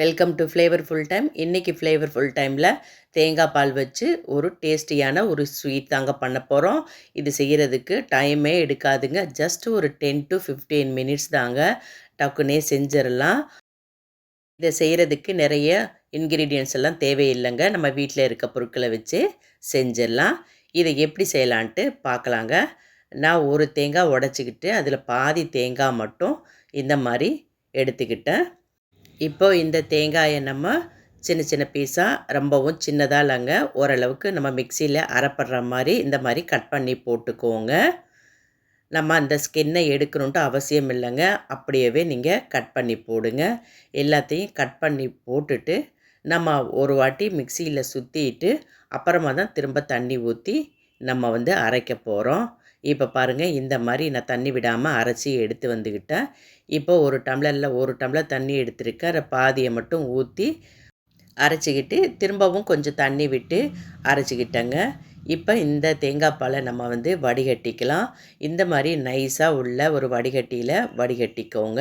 Welcome to Flavour Full Time இன்றைக்கி flavour full டைமில் தேங்காய் பால் வச்சு ஒரு டேஸ்டியான ஒரு ஸ்வீட் தாங்க பண்ண போகிறோம் இது செய்கிறதுக்கு டைமே எடுக்காதுங்க. ஜஸ்ட் ஒரு டென் டு ஃபிஃப்டீன் மினிட்ஸ் தாங்க டக்குனே செஞ்சிடலாம் இதை செய்கிறதுக்கு நிறைய இன்க்ரீடியன்ஸ் எல்லாம் தேவையில்லைங்க. நம்ம வீட்டில் இருக்க பொருட்களை வச்சு செஞ்சிடலாம் இதை எப்படி செய்யலான்ட்டு பார்க்கலாங்க. நான் ஒரு தேங்காய் உடச்சிக்கிட்டு அதில் பாதி தேங்காய் மட்டும் இந்த மாதிரி எடுத்துக்கிட்டேன். இப்போ இந்த தேங்காயை நம்ம சின்ன சின்ன பீஸாக ரொம்பவும் சின்னதாக இல்லைங்க ஓரளவுக்கு நம்ம மிக்சியில் அரைப்படுற மாதிரி இந்த மாதிரி கட் பண்ணி போட்டுக்கோங்க. நம்ம அந்த ஸ்கின்னை எடுக்கணுன்ட்டு அவசியம் இல்லைங்க. அப்படியே நீங்கள் கட் பண்ணி போடுங்க. எல்லாத்தையும் கட் பண்ணி போட்டுட்டு நம்ம ஒரு வாட்டி மிக்சியில் சுற்றிட்டு அப்புறமா தான் திரும்ப தண்ணி ஊற்றி நம்ம வந்து அரைக்க போகிறோம் இப்போ பாருங்கள் இந்த மாதிரி நான் தண்ணி விடாமல் அரைச்சி எடுத்து வந்துக்கிட்டேன் இப்போ ஒரு டம்ளரில் ஒரு டம்ளர் தண்ணி எடுத்துருக்கேன் அதை பாதியை மட்டும் ஊற்றி அரைச்சிக்கிட்டு திரும்பவும் கொஞ்சம் தண்ணி விட்டு அரைச்சிக்கிட்டேங்க. இப்போ இந்த தேங்காய் பாலை நம்ம வந்து வடிகட்டிக்கலாம். இந்த மாதிரி நைஸாக உள்ள ஒரு வடிகட்டியில் வடிகட்டிக்கோங்க.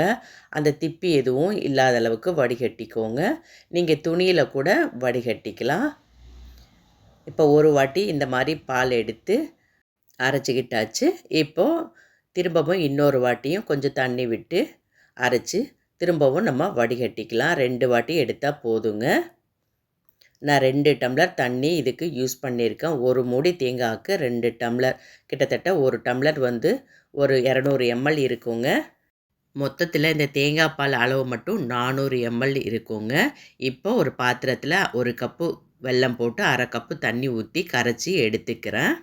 அந்த திப்பி எதுவும் இல்லாத அளவுக்கு வடிகட்டிக்கோங்க. நீங்கள் துணியில் கூட வடிகட்டிக்கலாம். இப்போ ஒரு வாட்டி இந்த மாதிரி பால் எடுத்து அரைச்சிக்கிட்டாச்சு. இப்போது திரும்பவும் இன்னொரு வாட்டியும் கொஞ்சம் தண்ணி விட்டு அரைச்சி திரும்பவும் நம்ம வடிகட்டிக்கலாம். ரெண்டு வாட்டி எடுத்தால் போதுங்க. நான் ரெண்டு டம்ளர் தண்ணி இதுக்கு யூஸ் பண்ணியிருக்கேன். ஒரு மூடி தேங்காய்க்கு ரெண்டு டம்ளர். கிட்டத்தட்ட ஒரு டம்ளர் வந்து ஒரு இரநூறு எம்எல் இருக்குங்க. மொத்தத்தில் இந்த தேங்காய் பால் அளவு மட்டும் நானூறு எம்எல் இருக்குங்க. இப்போ ஒரு பாத்திரத்தில் ஒரு கப்பு வெல்லம் போட்டு அரை கப்பு தண்ணி ஊற்றி கரைச்சி எடுத்துக்கிறேன்.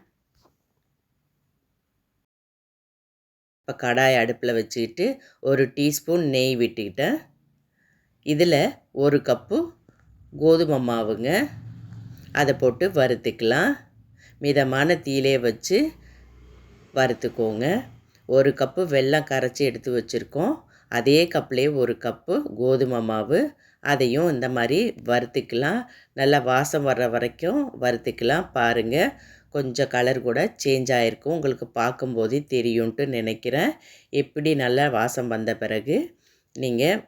இப்போ கடாய் அடுப்பில் வச்சுக்கிட்டு ஒரு டீஸ்பூன் நெய் விட்டுக்கிட்டேன். இதில் ஒரு கப்பு கோதுமை மாவுங்க. அதை போட்டு வறுத்துக்கலாம். மிதமான தீலே வச்சு வறுத்துக்கோங்க. ஒரு கப்பு வெல்லம் கரைச்சி எடுத்து வச்சுருக்கோம். அதே கப்லேயே ஒரு கப்பு கோதுமை மாவு. அதையும் இந்த மாதிரி வறுத்துக்கலாம். நல்லா வாசம் வர்ற வரைக்கும் வறுத்துக்கலாம். பாருங்கள் கொஞ்சம் கலர் கூட சேஞ்ச் ஆகிருக்கும் உங்களுக்கு பார்க்கும்போதே தெரியும்ன்ட்டு நினைக்கிறேன். எப்படி நல்லா வாசம் வந்த பிறகு நீங்கள்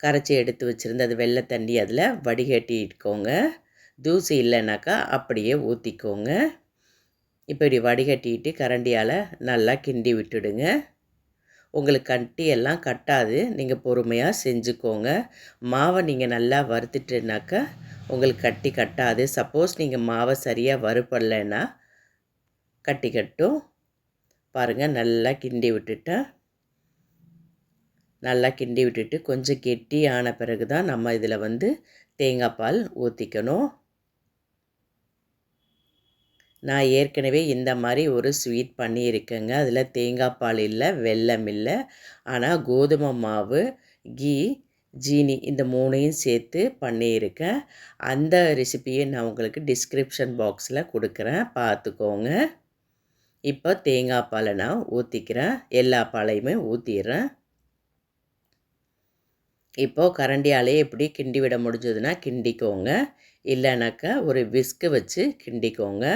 கரைச்சி எடுத்து வச்சுருந்த அது வெள்ளை தண்ணி அதில் வடிகட்டிக்கோங்க. தூசி இல்லைனாக்கா அப்படியே ஊற்றிக்கோங்க இப்படி வடிகட்டிட்டு கரண்டியால் நல்லா கிண்டி விட்டுடுங்க. உங்களுக்கு கட்டி எல்லாம் கட்டாது. நீங்கள் பொறுமையாக செஞ்சுக்கோங்க. மாவை நீங்கள் நல்லா வறுத்துட்டுனாக்கா உங்களுக்கு கட்டி கட்டாது. சப்போஸ் நீங்கள் மாவை சரியாக வறுப்படலைன்னா கட்டி கட்டும். பாருங்கள் நல்லா கிண்டி விட்டுட்டேன். நல்லா கிண்டி விட்டுட்டு கொஞ்சம் கெட்டி ஆன பிறகு தான் நம்ம இதில் வந்து தேங்காய் பால் ஊற்றிக்கணும். நான் ஏற்கனவே இந்த மாதிரி ஒரு ஸ்வீட் பண்ணியிருக்கேங்க. அதில் தேங்காய் பால் இல்லை வெல்லம் இல்லை. ஆனால் கோதுமை மாவு கீ ஜீனி இந்த மூணையும் சேர்த்து பண்ணியிருக்கேன். அந்த ரெசிப்பியை நான் உங்களுக்கு டிஸ்கிரிப்ஷன் பாக்ஸில் கொடுக்குறேன். பார்த்துக்கோங்க. இப்போ தேங்காய் பாலை நான் ஊற்றிக்கிறேன் எல்லா பாலையுமே ஊற்றிடுறேன் இப்போது கரண்டியாலே எப்படி கிண்டி விட முடிஞ்சதுன்னா கிண்டிக்கோங்க. இல்லைனாக்கா ஒரு விஸ்க்கு வச்சு கிண்டிக்கோங்க.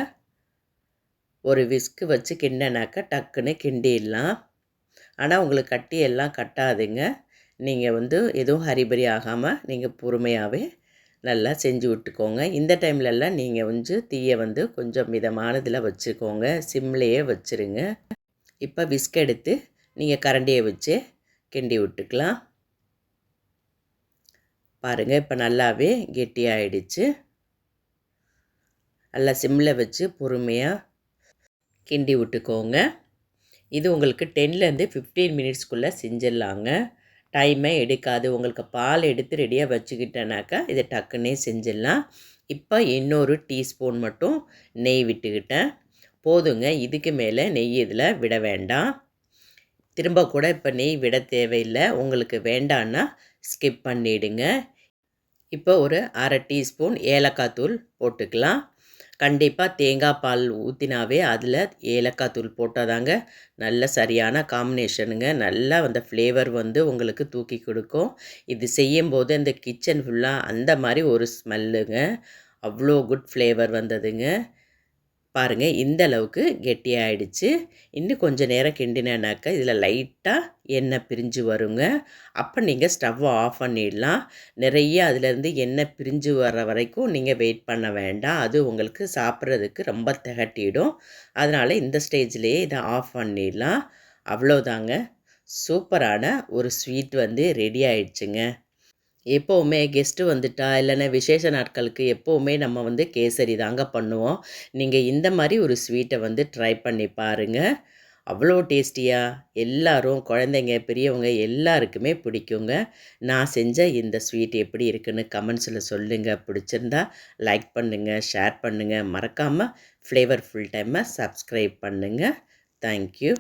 ஒரு விஸ்கு வச்சு கிண்டினாக்கா டக்குன்னு கிண்டிடலாம். ஆனால் உங்களுக்கு கட்டி எல்லாம் கட்டாதுங்க. நீங்கள் வந்து எதுவும் ஹரிபரி ஆகாமல் நீங்கள் பொறுமையாகவே நல்லா செஞ்சு விட்டுக்கோங்க. இந்த டைம்லலாம் நீங்கள் வந்து தீயை வந்து கொஞ்சம் மிதமானதில் வச்சுக்கோங்க. சிம்லேயே வச்சுருங்க. இப்போ விஸ்க் எடுத்து நீங்கள் கரண்டியை வச்சு கிண்டி விட்டுக்கலாம். பாருங்கள் இப்போ நல்லாவே கெட்டியாகிடுச்சு நல்லா சிம்மில் வச்சு பொறுமையாக கிண்டி விட்டுக்கோங்க. இது உங்களுக்கு டென்லேருந்து ஃபிஃப்டீன் மினிட்ஸ்க்குள்ளே செஞ்சிடலாங்க. டைமே எடுக்காது. உங்களுக்கு பால் எடுத்து ரெடியாக வச்சுக்கிட்டேனாக்கா இதை டக்குன்னே செஞ்சிடலாம். இப்போ இன்னொரு டீஸ்பூன் மட்டும் நெய் விட்டுக்கிட்டேன். போதுங்க. இதுக்கு மேலே நெய் இதில் விட வேண்டாம். திரும்ப கூட இப்போ நெய் விட தேவையில்லை. உங்களுக்கு வேண்டான்னா ஸ்கிப் பண்ணிவிடுங்க இப்போ ஒரு அரை டீஸ்பூன் ஏலக்காய் தூள் போட்டுக்கலாம். கண்டிப்பாக தேங்காய் பால் ஊற்றினாவே அதில் ஏலக்காய் தூள் போட்டால் தாங்க நல்ல சரியான காம்பினேஷனுங்க நல்லா அந்த ஃப்ளேவர் வந்து உங்களுக்கு தூக்கி கொடுக்கும். இது செய்யும்போது அந்த கிச்சன் ஃபுல்லாக அந்த மாதிரி ஒரு ஸ்மெல்லுங்க அவ்வளோ குட் ஃப்ளேவர் வந்ததுங்க. பாருங்கள் இந்த அளவுக்கு கெட்டியாகிடுச்சு இன்னும் கொஞ்சம் நேரம் கிண்டினேனாக்கா இதில் லைட்டாக எண்ணெய் பிரிஞ்சு வருங்க. அப்போ நீங்கள் ஸ்டவ்வை ஆஃப் பண்ணிடலாம். நிறைய அதுலேருந்து எண்ணெய் பிரிஞ்சு வர வரைக்கும் நீங்கள் வெயிட் பண்ண வேண்டாம். அது உங்களுக்கு சாப்பிட்றதுக்கு ரொம்ப திகட்டிடும். அதனால் இந்த ஸ்டேஜ்லேயே இதை ஆஃப் பண்ணிடலாம். அவ்வளோதாங்க சூப்பரான ஒரு ஸ்வீட் வந்து ரெடி ஆயிடுச்சுங்க. எப்போவுமே கெஸ்ட்டு வந்துட்டா இல்லைன்னா விசேஷ நாட்களுக்கு எப்போவுமே நம்ம வந்து கேசரி தாங்க பண்ணுவோம். நீங்கள் இந்த மாதிரி ஒரு ஸ்வீட்டை வந்து ட்ரை பண்ணி பாருங்கள் அவ்வளோ டேஸ்டியாக எல்லாரும் குழந்தைங்க பெரியவங்க எல்லாருக்குமே பிடிக்குங்க. நான் செஞ்ச இந்த ஸ்வீட் எப்படி இருக்குன்னு கமெண்ட்ஸில் சொல்லுங்கள் பிடிச்சிருந்தா லைக் பண்ணுங்கள் ஷேர் பண்ணுங்கள் மறக்காமல் ஃப்ளேவர் ஃபுல் டைமை சப்ஸ்கிரைப் பண்ணுங்கள் தேங்க்யூ